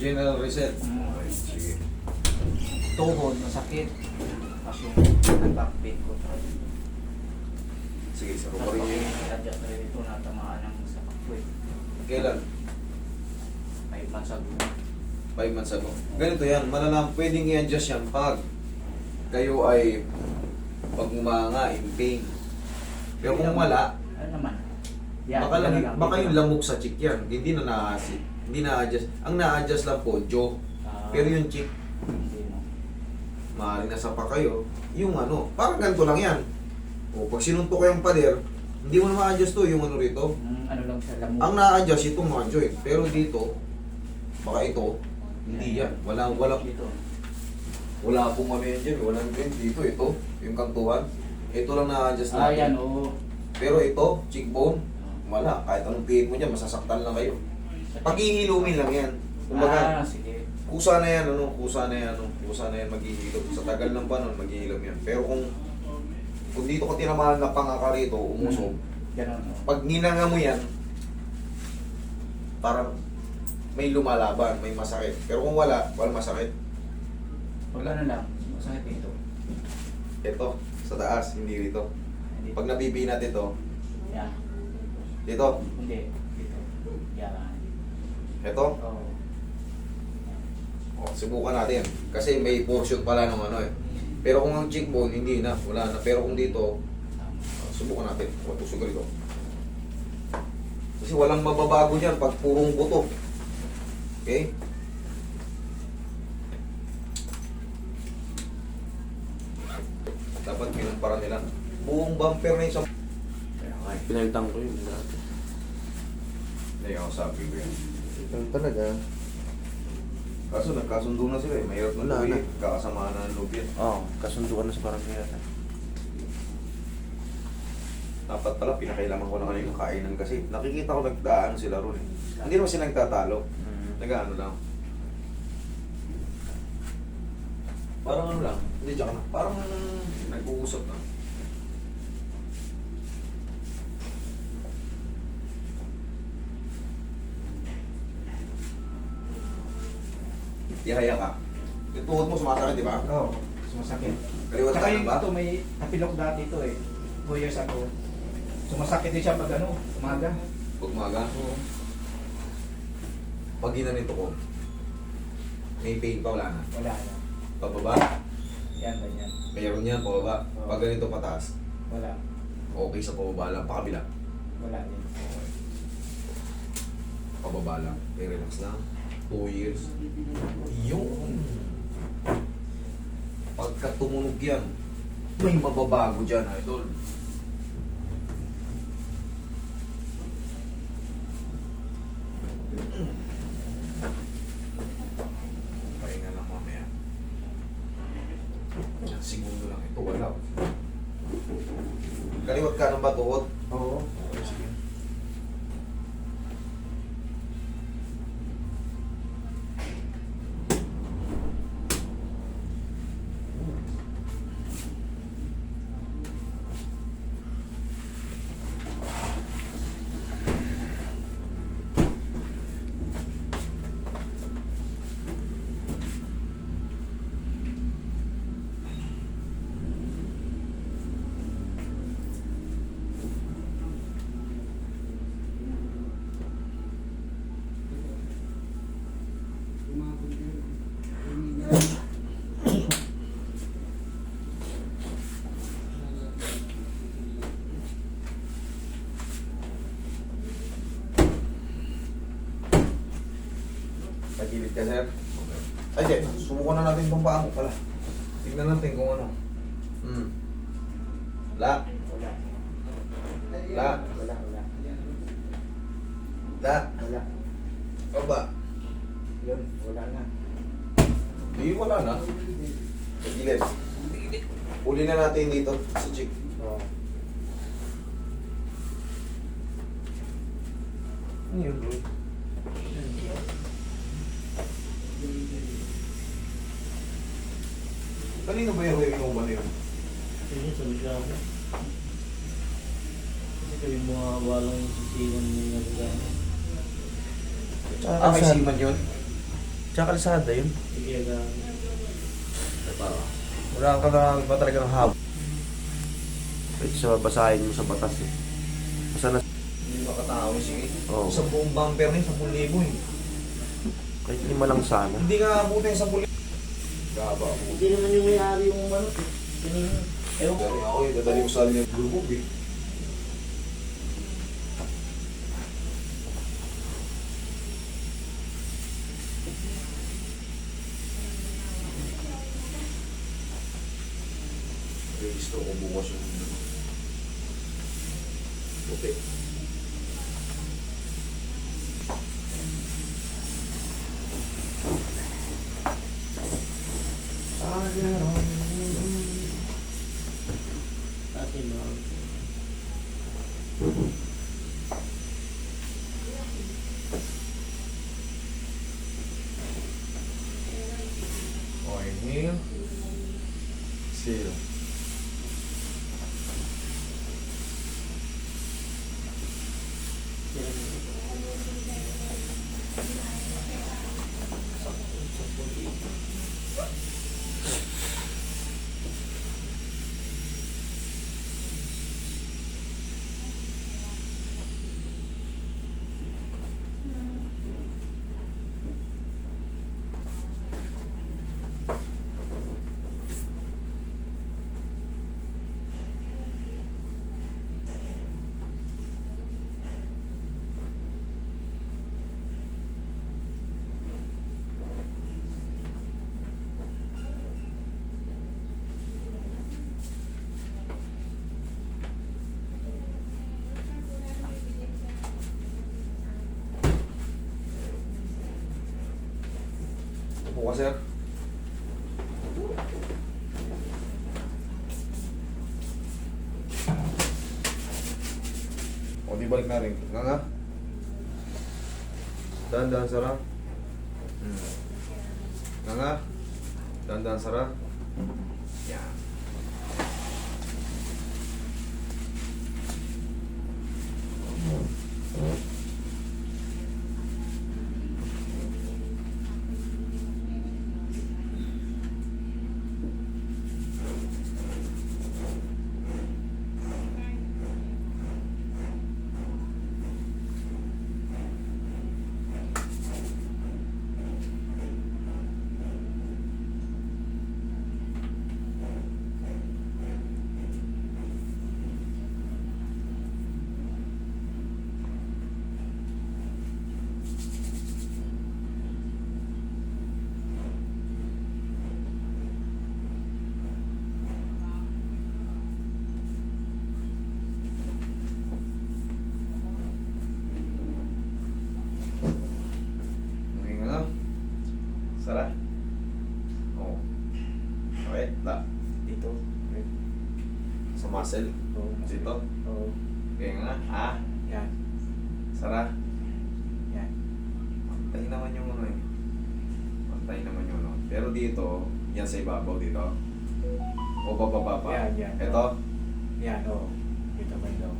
General reset. Mm. Sige. Tuhod, masakit. Tapos yung back pain ko. Sige, sa Tapos rupari. pag-adjust na rin ito, natamaan ng sa ko eh. Kailan? May months ago. 5 months ago. Ganito yan, malalam, pwedeng i-adjust yan pag kayo ay pagmumanga, in pain. Pero kung wala, Ano naman? baka, lang, baka yung lamok sa chick yan. Hindi na na-adjust. Hindi na-adjust. Ang na-adjust lang po, jaw. Ah, Pero yung chick, Hindi no. maaaring nasa pa kayo. Yung ano, parang ganito lang yan. O pag sinuntok ko yung pader, hindi mo na ma-adjust to yung ano rito. Mm, ano lang sa lamok. Ang na-adjust itong mga joint. Pero dito, baka ito, hindi yan. Wala, wala, Dito. wala pong ano yan dyan. Walang joint dito. Ito, yung kantuhan. Ito lang na-adjust Ah, natin. yan, oo. Pero ito, cheekbone, wala. Kahit anong pihit mo dyan, masasaktan lang kayo. Paghihilumin lang yan. Kumbaga, Ah, sige. kusa na yan, ano, kusa na yan, ano, kusa na yan maghihilom. Sa tagal ng panon, maghihilom yan. Pero kung, kung dito ko tinamaan na pangaka rito, umusog, Ganon. oo. pag ninanga mo yan, parang may lumalaban, may masakit. Pero kung wala, wala masakit. Pag ano lang, masakit dito. Ito, sa taas, hindi rito. Hindi. Pag nabibinat ito, Yan. dito, Hindi. Dito. Yan. Ito, Oo. oh, subukan natin. Kasi may portion pala ng ano eh. Pero kung ang cheekbone, hindi na, wala na. Pero kung dito, oh, subukan natin. O, tusog rito. Kasi walang mababago dyan pag purong buto. Okay? Dapat kinumpara nila. Buong bumper na sa... Kaya nga eh. Pinalitan ko yun dati. Hindi ako sabi ko yan. Ito talaga. Kaso nagkasundo na sila eh. Mahirap na Wala luwi na. Kakasama na ng loob yan. Oo, oh, kasunduan na sa barangay. Dapat pala pinakailaman ko na kanina kainan kasi nakikita ko nagdaan sila ron eh. Hindi naman sila nagtatalo. Mm. Nag-ano lang. Parang ano lang. Hindi, tsaka na. Parang nag-uusap lang. Ihaya ka. Yung tuhod mo sumasakit, di ba? Oo. Sumasakit. Kaliwat Saka ka yung ba? ito, may napilok dati ito eh. 2 years ago. Sumasakit din siya pag ano, umaga. Pag umaga. Oo. Pag ginanito ko, may pain pa, wala na. Wala na. Pababa, Yan, ganyan. mayroon yan, pababa. Pag ganito pataas, Wala. okay sa pababa lang, pakabila. Wala din. Pababa lang, okay, relax lang. Two years. Yun. Pagka yan, may mababago dyan, idol. Pahinga lang mamaya. Segundo lang ito, wala. Kaliwat ka ng batuhod. Oo. Okay, sige. Tagilid ka, sir. Ay, di. Subukan na natin itong paa mo pala. Tignan natin kung ano. Hmm. La. Wala. La. Wala, wala. La. Wala. Baba. Yun, wala na. Di, wala na. Tagilid. Uli na natin dito sa chick. Oo. Ano yun, bro? Kanino ba yung yung ba yun? Yun sa bigla ako. Kasi kayo mga walang yung sisiwan mo yung nagagana. Ah, kay Siman yun? Tsaka kalsada yun. Sige, na. Wala ka na ba talaga ng habo. Pwede sa basahin mo sa batas eh. Basta na Hindi makatao, sige. Oo. Sa buong bumper niya, 10,000 eh. kahit lima lang sana. Hindi nga abutin sa 10,000. Gaba ako. Hindi naman yung may-ari yung ano. Kanina. Ewan ko. Ako eh, dadali ko sa yung lubog eh. Registro ko bukas yung puti. Kasi mga Okay, inhale. Exhale. Upo ka, sir. O, di balik na rin. Nga nga. Dahan-dahan, Sarah. Hmm. Nga nga. Dahan-dahan, Sarah. Yan. Okay muscle. Oo. Dito. Oo. Okay nga nga. Ah. Yan. Sarah. Yan. Pantay naman yung ano eh. Pantay naman yung ano. Pero dito, yan sa ibabaw dito. O bababa pa. Yan, yan. Ito. Yan, oo. Dito ba ito?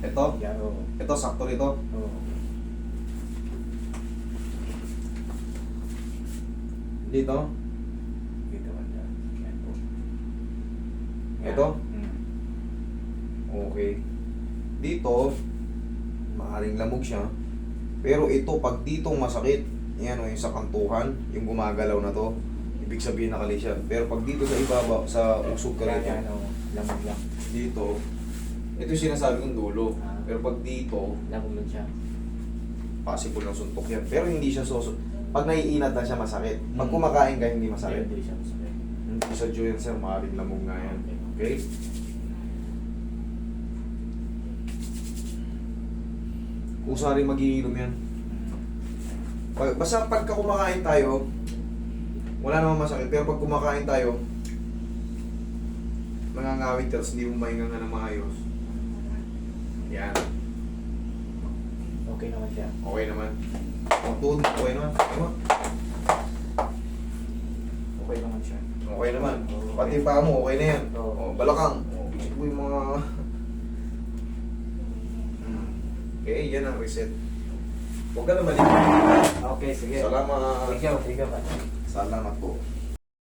Ito. Yan, oo. Ito, sakto rito. Oo. Dito. Dito ba ito? Yan po. Yan. Ito? Mm. Okay. Dito, maaring lamog siya. Pero ito, pag dito masakit, yan o, yung sa kantuhan, yung gumagalaw na to, ibig sabihin nakali siya. Pero pag dito sa ibaba, sa usog ka Yan, rito, yan. Lamog lang. dito, ito yung sinasabi kong dulo. Ah. Pero pag dito, Lamog lang siya. possible ng suntok yan. Pero hindi siya soso. Pag naiinat na siya, masakit. Pag kumakain ka, hindi masakit. Hindi siya masakit. Hindi sa joint, sir, maaaring lamog nga yan. Okay? Kusa rin magiinom yan. Pag, basta pagka kumakain tayo, wala namang masakit. Pero pag kumakain tayo, nangangawit ka, tapos hindi mo mainga nga ng maayos. Yan. Okay naman siya. Okay naman. Tuhod mo, okay naman. Okay naman. Okay naman siya. Okay naman. Oo. Pati pa mo, okay na yan. Oo. O, balakang. O, isip mo yung mga... Okay, yan ang reset. Huwag ka na maligay. Okay, sige. Salamat. Thank you. Salamat po.